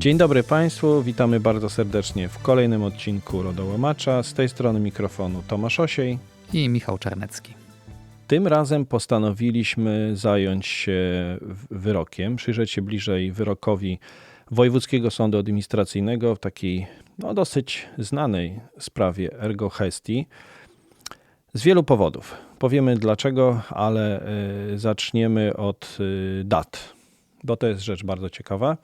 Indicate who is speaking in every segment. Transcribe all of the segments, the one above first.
Speaker 1: Dzień dobry Państwu, witamy bardzo serdecznie w kolejnym odcinku Rodołomacza. Z tej strony mikrofonu Tomasz Osiej.
Speaker 2: I Michał Czarnecki.
Speaker 1: Tym razem postanowiliśmy zająć się wyrokiem, przyjrzeć się bliżej wyrokowi Wojewódzkiego Sądu Administracyjnego w takiej no, dosyć znanej sprawie Ergo Hesti. Z wielu powodów. Powiemy dlaczego, ale y, zaczniemy od y, dat, bo to jest rzecz bardzo ciekawa.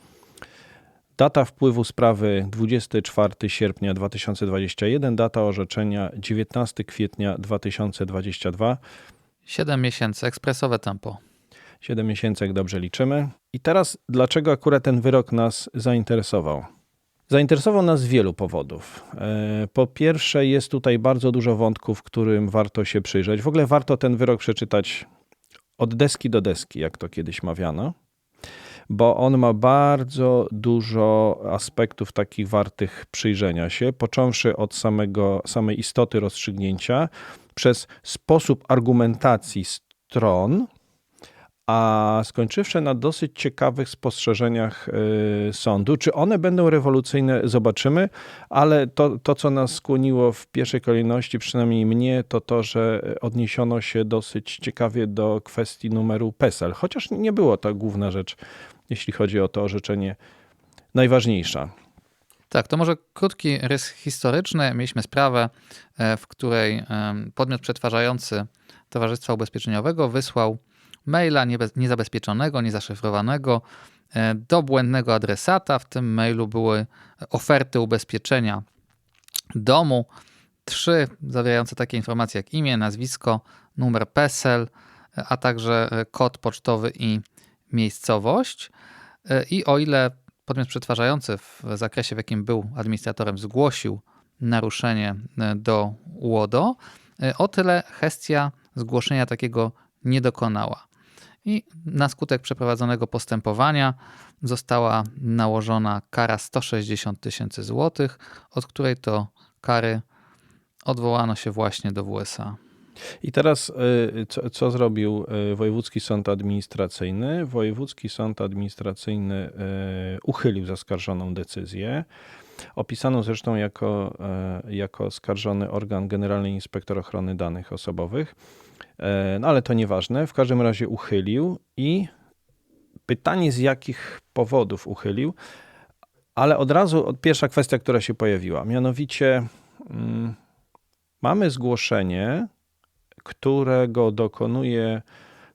Speaker 1: Data wpływu sprawy 24 sierpnia 2021, data orzeczenia 19 kwietnia 2022.
Speaker 2: 7 miesięcy, ekspresowe tempo.
Speaker 1: 7 miesięcy, jak dobrze liczymy. I teraz, dlaczego akurat ten wyrok nas zainteresował? Zainteresował nas z wielu powodów. E, po pierwsze, jest tutaj bardzo dużo wątków, którym warto się przyjrzeć. W ogóle warto ten wyrok przeczytać od deski do deski, jak to kiedyś mawiano, bo on ma bardzo dużo aspektów takich wartych przyjrzenia się, począwszy od samego, samej istoty rozstrzygnięcia, przez sposób argumentacji stron, a skończywszy na dosyć ciekawych spostrzeżeniach y, sądu. Czy one będą rewolucyjne, zobaczymy, ale to, to, co nas skłoniło w pierwszej kolejności, przynajmniej mnie, to to, że odniesiono się dosyć ciekawie do kwestii numeru PESEL, chociaż nie było to główna rzecz, jeśli chodzi o to orzeczenie najważniejsza.
Speaker 2: Tak, to może krótki rys historyczny. Mieliśmy sprawę, e, w której podmiot przetwarzający Towarzystwa Ubezpieczeniowego wysłał maila niezabezpieczonego, niezaszyfrowanego e, do błędnego adresata. W tym mailu były oferty ubezpieczenia domu, trzy zawierające takie informacje jak imię, nazwisko, numer PESEL, a także e, kod pocztowy i miejscowość. I o ile podmiot przetwarzający w zakresie, w jakim był administratorem, zgłosił naruszenie e, do UODO, e, o tyle Hestia zgłoszenia takiego nie dokonała. I na skutek przeprowadzonego postępowania została nałożona kara 160 tysięcy złotych, od której to kary odwołano się właśnie do WSA.
Speaker 1: I teraz y, co, co, zrobił y, Wojewódzki Sąd Administracyjny? Wojewódzki Sąd Administracyjny y, uchylił zaskarżoną decyzję, opisaną zresztą jako, jako skarżony organ Generalny Inspektor Ochrony Danych Osobowych. No ale to nieważne. W każdym razie uchylił i pytanie z jakich powodów uchylił, ale od razu pierwsza kwestia, która się pojawiła, mianowicie mm, mamy zgłoszenie którego dokonuje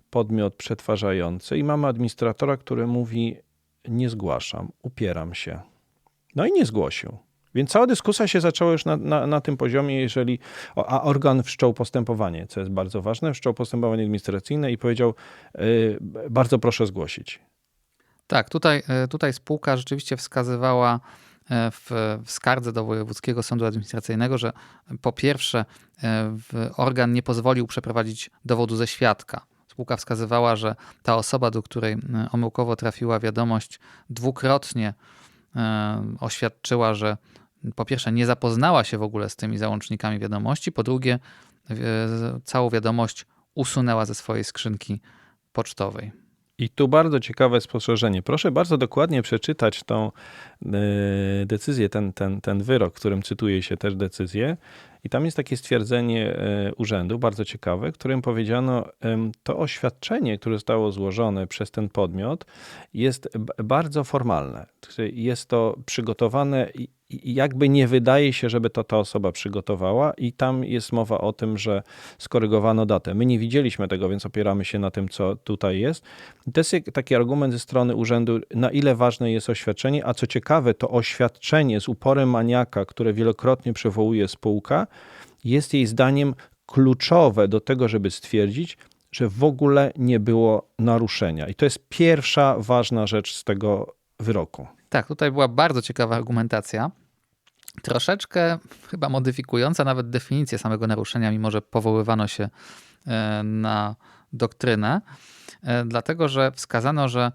Speaker 1: podmiot przetwarzający i mamy administratora, który mówi nie zgłaszam, upieram się. No i nie zgłosił. Więc cała dyskusja się zaczęła już na, na, na, tym poziomie, jeżeli. A organ wszczął postępowanie, co jest bardzo ważne, wszczął postępowanie administracyjne i powiedział: yy, Bardzo proszę zgłosić.
Speaker 2: Tak, tutaj, y, tutaj spółka rzeczywiście wskazywała w, w skardze do Wojewódzkiego Sądu Administracyjnego, że po pierwsze e, organ nie pozwolił przeprowadzić dowodu ze świadka. Spółka wskazywała, że ta osoba, do której e, omyłkowo trafiła wiadomość, dwukrotnie oświadczyła, że po pierwsze nie zapoznała się w ogóle z tymi załącznikami wiadomości, po drugie całą wiadomość usunęła ze swojej skrzynki pocztowej.
Speaker 1: I tu bardzo ciekawe spostrzeżenie. Proszę bardzo dokładnie przeczytać tą e, decyzję, ten, ten, ten wyrok, którym cytuje się też decyzję. I tam jest takie stwierdzenie e, urzędu, bardzo ciekawe, którym powiedziano, to oświadczenie, które zostało złożone przez ten podmiot, jest bardzo formalne. Jest to przygotowane jakby nie wydaje się, żeby to ta osoba przygotowała, i tam jest mowa o tym, że skorygowano datę. My nie widzieliśmy tego, więc opieramy się na tym, co tutaj jest. to jest taki argument ze strony urzędu, na ile ważne jest oświadczenie, a co ciekawe, to oświadczenie z uporem maniaka, które wielokrotnie przywołuje spółka, jest jej zdaniem kluczowe do tego, żeby stwierdzić, że w ogóle nie było naruszenia. I to jest pierwsza ważna rzecz z tego wyroku.
Speaker 2: Tak, tutaj była bardzo ciekawa argumentacja. Troszeczkę chyba modyfikująca nawet definicję samego naruszenia, mimo że powoływano się e, na doktrynę, e, dlatego że wskazano, że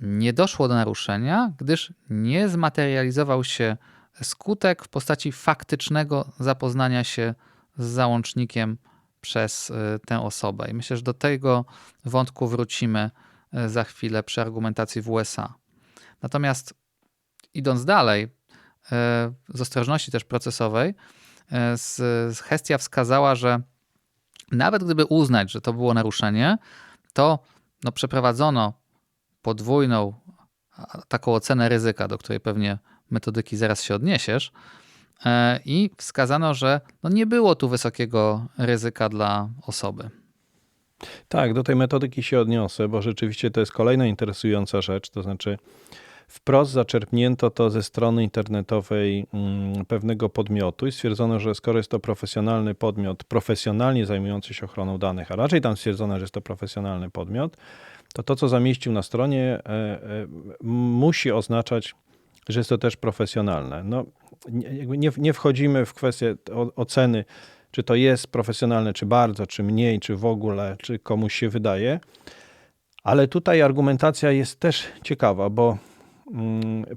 Speaker 2: nie doszło do naruszenia, gdyż nie zmaterializował się skutek w postaci faktycznego zapoznania się z załącznikiem przez e, tę osobę. I myślę, że do tego wątku wrócimy za chwilę przy argumentacji w USA. Natomiast idąc dalej, z ostrożności też procesowej, e, z, z Hestia wskazała, że nawet gdyby uznać, że to było naruszenie, to no, przeprowadzono podwójną taką ocenę ryzyka, do której pewnie metodyki zaraz się odniesiesz, e, i wskazano, że no, nie było tu wysokiego ryzyka dla osoby.
Speaker 1: Tak, do tej metodyki się odniosę, bo rzeczywiście to jest kolejna interesująca rzecz, to znaczy wprost zaczerpnięto to ze strony internetowej mm, pewnego podmiotu i stwierdzono, że skoro jest to profesjonalny podmiot, profesjonalnie zajmujący się ochroną danych, a raczej tam stwierdzono, że jest to profesjonalny podmiot, to to, co zamieścił na stronie, e, e, musi oznaczać, że jest to też profesjonalne. No, nie, nie, wchodzimy w kwestię oceny, czy to jest profesjonalne, czy bardzo, czy mniej, czy w ogóle, czy komuś się wydaje. Ale tutaj argumentacja jest też ciekawa, bo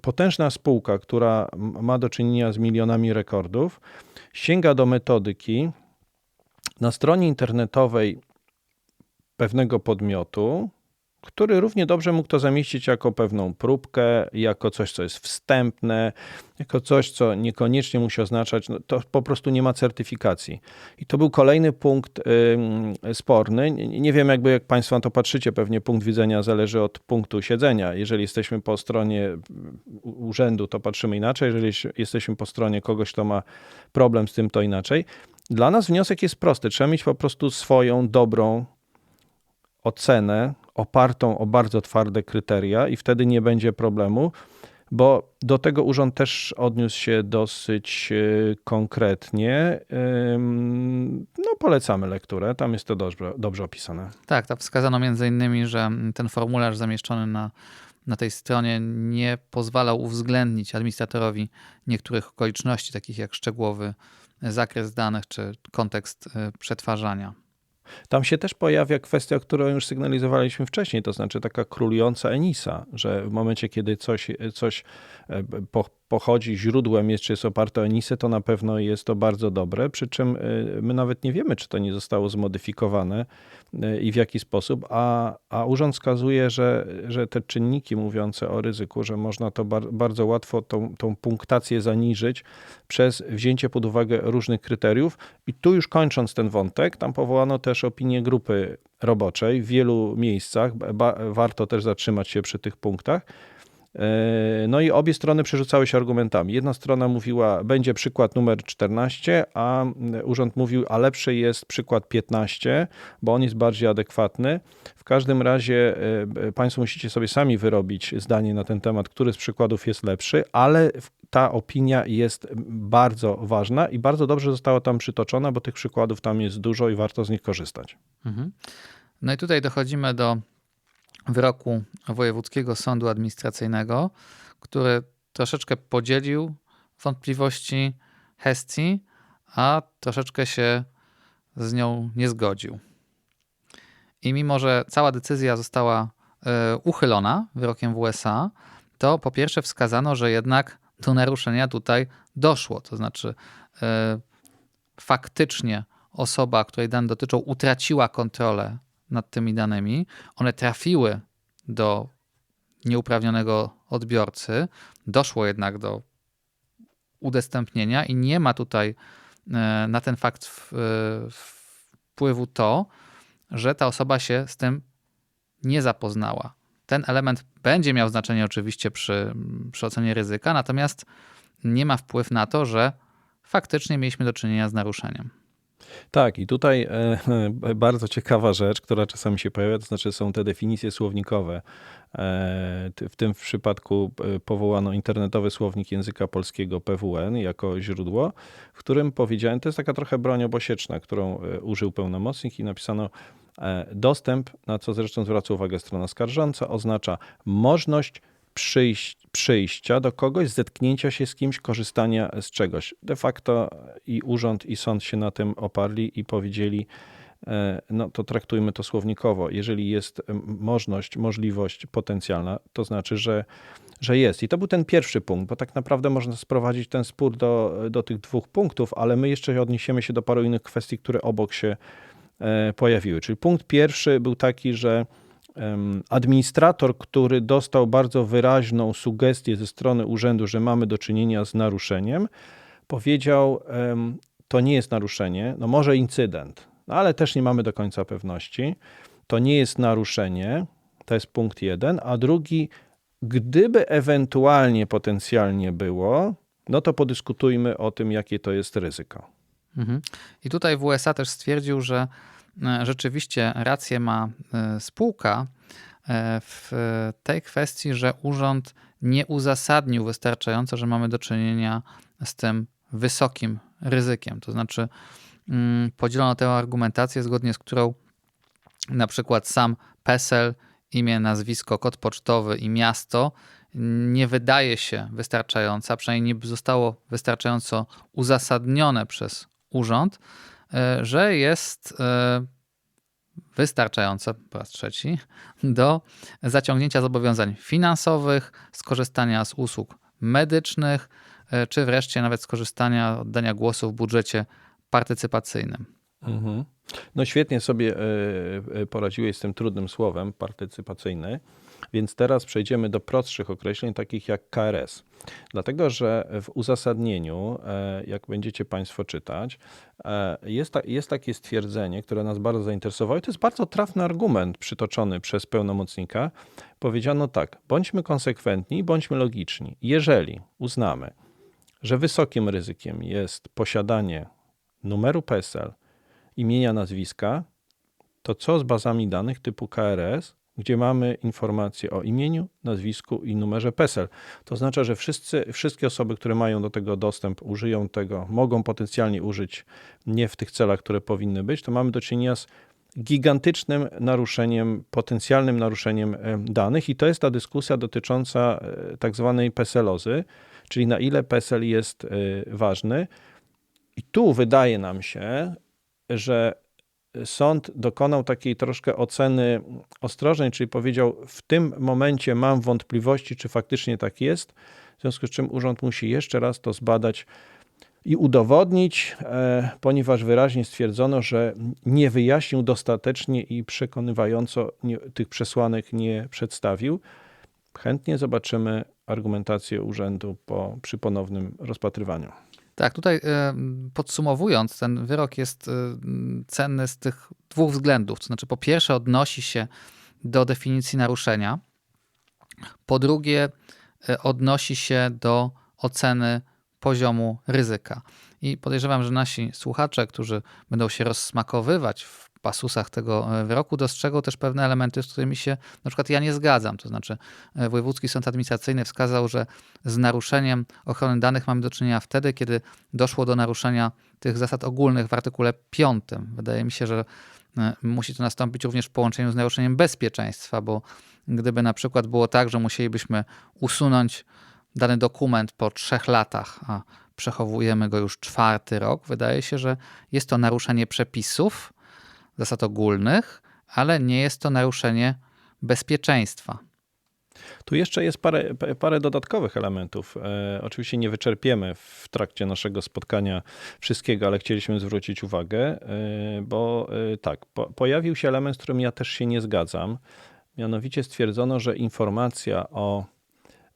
Speaker 1: potężna spółka, która ma do czynienia z milionami rekordów, sięga do metodyki na stronie internetowej pewnego podmiotu, który równie dobrze mógł to zamieścić jako pewną próbkę, jako coś, co jest wstępne, jako coś, co niekoniecznie musi oznaczać, no to po prostu nie ma certyfikacji. I to był kolejny punkt sporny. Nie wiem, jakby jak Państwo na to patrzycie, pewnie punkt widzenia zależy od punktu siedzenia. Jeżeli jesteśmy po stronie urzędu, to patrzymy inaczej, jeżeli jesteśmy po stronie kogoś, kto ma problem z tym, to inaczej. Dla nas wniosek jest prosty. Trzeba mieć po prostu swoją dobrą ocenę opartą o bardzo twarde kryteria i wtedy nie będzie problemu, bo do tego urząd też odniósł się dosyć e, konkretnie. No, polecamy lekturę, tam jest to dobrze, dobrze opisane.
Speaker 2: Tak, tam wskazano między innymi, że ten formularz zamieszczony na, na tej stronie nie pozwalał uwzględnić administratorowi niektórych okoliczności, takich jak szczegółowy zakres danych czy kontekst e, przetwarzania.
Speaker 1: Tam się też pojawia kwestia, którą już sygnalizowaliśmy wcześniej, to znaczy taka królująca Enisa, że w momencie, kiedy coś, coś e, pochodzi, źródłem jest, czy jest oparte o Enisę, to na pewno jest to bardzo dobre, przy czym e, my nawet nie wiemy, czy to nie zostało zmodyfikowane i w jaki sposób, a, a urząd wskazuje, że, że te czynniki mówiące o ryzyku, że można to bar, bardzo łatwo tą, tą punktację zaniżyć przez wzięcie pod uwagę różnych kryteriów. I tu już kończąc ten wątek, tam powołano też opinię grupy roboczej w wielu miejscach, ba, warto też zatrzymać się przy tych punktach, no i obie strony przerzucały się argumentami. Jedna strona mówiła, będzie przykład numer 14, a urząd mówił, a lepszy jest przykład 15, bo on jest bardziej adekwatny. W każdym razie e, Państwo musicie sobie sami wyrobić zdanie na ten temat, który z przykładów jest lepszy, ale ta opinia jest bardzo ważna i bardzo dobrze została tam przytoczona, bo tych przykładów tam jest dużo i warto z nich korzystać. Mhm.
Speaker 2: No i tutaj dochodzimy do wyroku Wojewódzkiego Sądu Administracyjnego, który troszeczkę podzielił wątpliwości Hestii, a troszeczkę się z nią nie zgodził. I mimo, że cała decyzja została e, uchylona wyrokiem w USA, to po pierwsze wskazano, że jednak do naruszenia tutaj doszło. To znaczy, e, faktycznie osoba, której dane dotyczą, utraciła kontrolę nad tymi danymi. One trafiły do nieuprawnionego odbiorcy, doszło jednak do udostępnienia i nie ma tutaj e, na ten fakt wpływu to, że ta osoba się z tym nie zapoznała. Ten element będzie miał znaczenie oczywiście przy, przy ocenie ryzyka, natomiast nie ma wpływ na to, że faktycznie mieliśmy do czynienia z naruszeniem.
Speaker 1: Tak, i tutaj e, e, bardzo ciekawa rzecz, która czasami się pojawia, to znaczy są te definicje słownikowe. E, w tym przypadku powołano internetowy słownik języka polskiego PWN jako źródło, w którym powiedziałem, to jest taka trochę broń obosieczna, którą użył pełnomocnik i napisano dostęp, na co zresztą zwraca uwagę strona skarżąca, oznacza możliwość przyjść, przyjścia do kogoś, zetknięcia się z kimś, korzystania z czegoś. De facto i urząd, i sąd się na tym oparli i powiedzieli, e, no to traktujmy to słownikowo. Jeżeli jest możliwość, możliwość potencjalna, to znaczy, że, że jest. I to był ten pierwszy punkt, bo tak naprawdę można sprowadzić ten spór do, do tych dwóch punktów, ale my jeszcze odniesiemy się do paru innych kwestii, które obok się e, pojawiły. Czyli punkt pierwszy był taki, że administrator, który dostał bardzo wyraźną sugestię ze strony urzędu, że mamy do czynienia z naruszeniem, powiedział, to nie jest naruszenie, no może incydent, no ale też nie mamy do końca pewności. To nie jest naruszenie, to jest punkt jeden, a drugi, gdyby ewentualnie potencjalnie było, no to podyskutujmy o tym, jakie to jest ryzyko.
Speaker 2: Mhm. I tutaj w USA też stwierdził, że rzeczywiście rację ma e, spółka e, w tej kwestii, że urząd nie uzasadnił wystarczająco, że mamy do czynienia z tym wysokim ryzykiem. To znaczy, mm, podzielono tę argumentację, zgodnie z którą na przykład sam PESEL, imię, nazwisko, kod pocztowy i miasto nie wydaje się wystarczająca, przynajmniej nie zostało wystarczająco uzasadnione przez urząd, e, że jest e, wystarczające, po raz trzeci, do zaciągnięcia zobowiązań finansowych, skorzystania z usług medycznych, e, czy wreszcie nawet skorzystania, oddania głosu w budżecie partycypacyjnym.
Speaker 1: Mhm. No świetnie sobie e, e, poradziłeś z tym trudnym słowem, partycypacyjny, więc teraz przejdziemy do prostszych określeń, takich jak KRS. Dlatego, że w uzasadnieniu, e, jak będziecie Państwo czytać, jest, ta, jest takie stwierdzenie, które nas bardzo zainteresowało i to jest bardzo trafny argument przytoczony przez pełnomocnika. Powiedziano tak, bądźmy konsekwentni, bądźmy logiczni. Jeżeli uznamy, że wysokim ryzykiem jest posiadanie numeru PESEL, imienia, nazwiska, to co z bazami danych typu KRS, gdzie mamy informacje o imieniu, nazwisku i numerze PESEL? To oznacza, że wszyscy, wszystkie osoby, które mają do tego dostęp, użyją tego, mogą potencjalnie użyć nie w tych celach, które powinny być, to mamy do czynienia z gigantycznym naruszeniem, potencjalnym naruszeniem e, danych i to jest ta dyskusja dotycząca e, tak zwanej PESELozy, czyli na ile PESEL jest e, ważny. I tu wydaje nam się, że sąd dokonał takiej troszkę oceny ostrożnej, czyli powiedział, w tym momencie mam wątpliwości, czy faktycznie tak jest, w związku z czym urząd musi jeszcze raz to zbadać i udowodnić, e, ponieważ wyraźnie stwierdzono, że nie wyjaśnił dostatecznie i przekonywająco tych przesłanek nie przedstawił. Chętnie zobaczymy argumentację urzędu po, przy ponownym rozpatrywaniu.
Speaker 2: Tak, tutaj e, podsumowując, ten wyrok jest e, cenny z tych dwóch względów. To znaczy, po pierwsze, odnosi się do definicji naruszenia, po drugie, e, odnosi się do oceny poziomu ryzyka. I podejrzewam, że nasi słuchacze, którzy będą się rozsmakowywać w pasusach tego e, wyroku dostrzegą też pewne elementy, z którymi się na przykład ja nie zgadzam. To znaczy e, Wojewódzki Sąd Administracyjny wskazał, że z naruszeniem ochrony danych mamy do czynienia wtedy, kiedy doszło do naruszenia tych zasad ogólnych w artykule 5. Wydaje mi się, że e, musi to nastąpić również w połączeniu z naruszeniem bezpieczeństwa, bo gdyby na przykład było tak, że musielibyśmy usunąć dany dokument po trzech latach, a przechowujemy go już czwarty rok, wydaje się, że jest to naruszenie przepisów, zasad ogólnych, ale nie jest to naruszenie bezpieczeństwa.
Speaker 1: Tu jeszcze jest parę, parę dodatkowych elementów. E, oczywiście nie wyczerpiemy w trakcie naszego spotkania wszystkiego, ale chcieliśmy zwrócić uwagę, e, bo e, tak, po, pojawił się element, z którym ja też się nie zgadzam. Mianowicie stwierdzono, że informacja o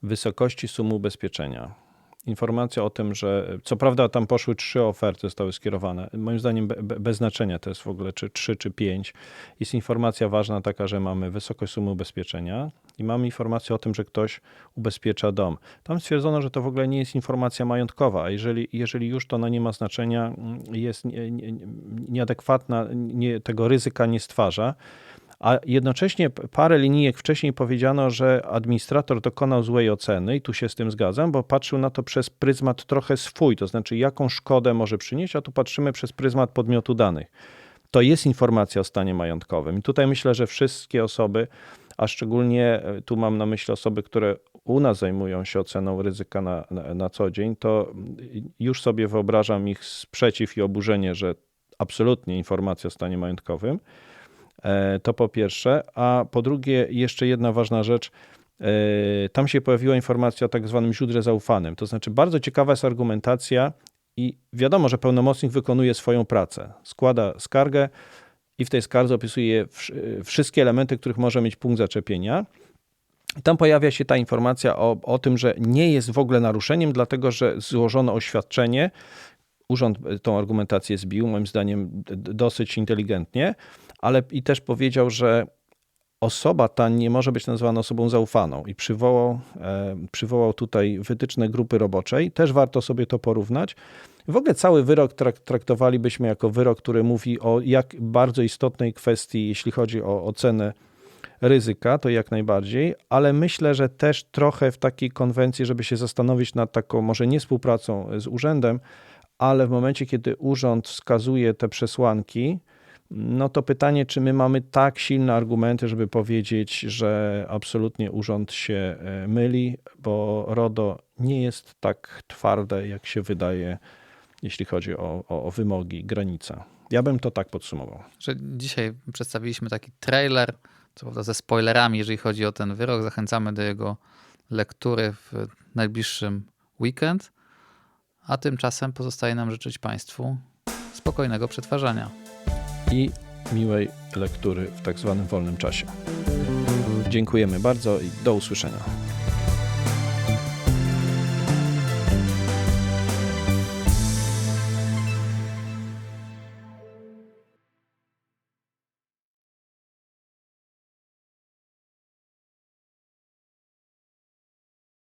Speaker 1: wysokości sumy ubezpieczenia informacja o tym, że co prawda tam poszły trzy oferty, zostały skierowane. Moim zdaniem be, be, bez znaczenia to jest w ogóle czy trzy, czy pięć. Jest informacja ważna taka, że mamy wysokość sumy ubezpieczenia i mamy informację o tym, że ktoś ubezpiecza dom. Tam stwierdzono, że to w ogóle nie jest informacja majątkowa, a jeżeli, jeżeli już to ona nie ma znaczenia, jest nie, nie, nieadekwatna, nie, tego ryzyka nie stwarza, a jednocześnie parę linijek wcześniej powiedziano, że administrator dokonał złej oceny i tu się z tym zgadzam, bo patrzył na to przez pryzmat trochę swój, to znaczy jaką szkodę może przynieść, a tu patrzymy przez pryzmat podmiotu danych. To jest informacja o stanie majątkowym. I tutaj myślę, że wszystkie osoby, a szczególnie e, tu mam na myśli osoby, które u nas zajmują się oceną ryzyka na, na, na co dzień, to już sobie wyobrażam ich sprzeciw i oburzenie, że absolutnie informacja o stanie majątkowym. E, to po pierwsze. A po drugie, jeszcze jedna ważna rzecz. E, tam się pojawiła informacja o tak zwanym źródle zaufanym. To znaczy, bardzo ciekawa jest argumentacja, i wiadomo, że pełnomocnik wykonuje swoją pracę. Składa skargę i w tej skardze opisuje wsz- wszystkie elementy, których może mieć punkt zaczepienia. Tam pojawia się ta informacja o, o tym, że nie jest w ogóle naruszeniem, dlatego że złożono oświadczenie. Urząd tą argumentację zbił, moim zdaniem dosyć inteligentnie, ale i też powiedział, że osoba ta nie może być nazywana osobą zaufaną i przywołał, e, przywołał tutaj wytyczne grupy roboczej. Też warto sobie to porównać. W ogóle cały wyrok trak- traktowalibyśmy jako wyrok, który mówi o jak bardzo istotnej kwestii, jeśli chodzi o ocenę ryzyka, to jak najbardziej, ale myślę, że też trochę w takiej konwencji, żeby się zastanowić nad taką może nie współpracą z urzędem, ale w momencie, kiedy urząd wskazuje te przesłanki, no to pytanie, czy my mamy tak silne argumenty, żeby powiedzieć, że absolutnie urząd się e, myli, bo RODO nie jest tak twarde, jak się wydaje, jeśli chodzi o, o, o wymogi, granica. Ja bym to tak podsumował.
Speaker 2: że dzisiaj przedstawiliśmy taki trailer, co prawda ze spoilerami, jeżeli chodzi o ten wyrok. Zachęcamy do jego lektury w najbliższym weekend. A tymczasem pozostaje nam życzyć Państwu spokojnego przetwarzania.
Speaker 1: i miłej lektury w tak zwanym wolnym czasie. Dziękujemy bardzo i do usłyszenia.